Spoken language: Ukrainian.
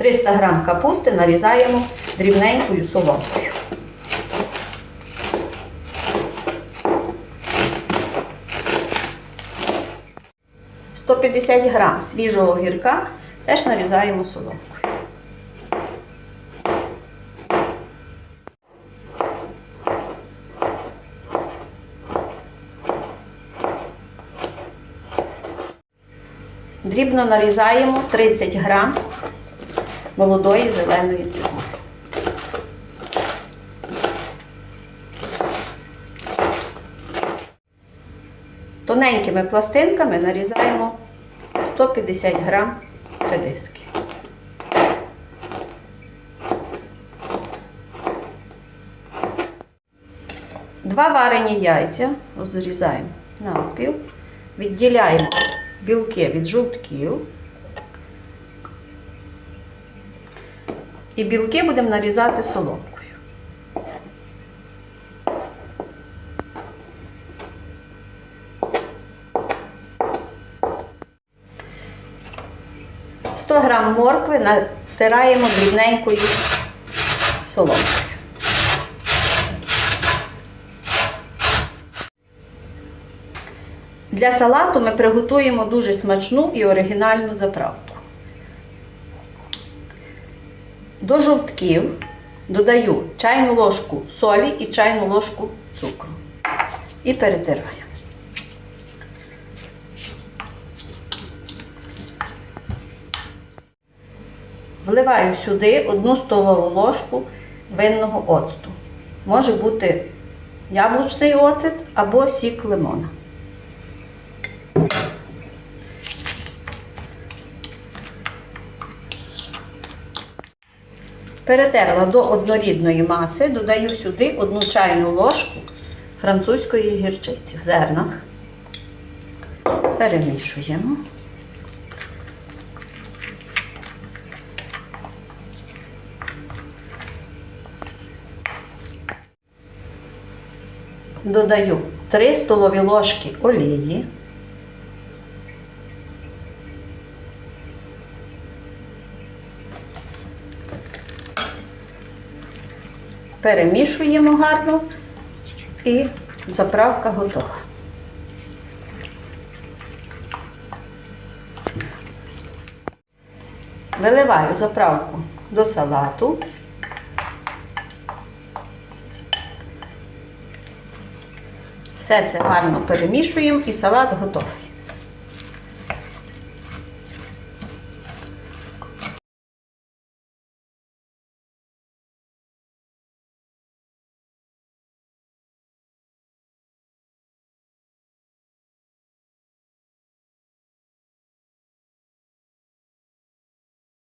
300 г капусти нарізаємо дрібненькою соломкою. – 150 г свіжого огірка теж нарізаємо соломкою. Дрібно нарізаємо 30 грам молодої зеленої цибулі. Тоненькими пластинками нарізаємо 150 грам редиски. Два варені яйця розрізаємо навпіл, відділяємо білки від жовтків. І білки будемо нарізати соломкою. Сто грам моркви натираємо дрібненькою соломкою. Для салату ми приготуємо дуже смачну і оригінальну заправку. До жовтків додаю чайну ложку солі і чайну ложку цукру. І перетираю. Вливаю сюди одну столову ложку винного оцту. Може бути яблучний оцет або сік лимона. Перетерла до однорідної маси, додаю сюди одну чайну ложку французької гірчиці в зернах. Перемішуємо. Додаю 3 столові ложки олії. Перемішуємо гарно і заправка готова. Виливаю заправку до салату. Все це гарно перемішуємо і салат готовий.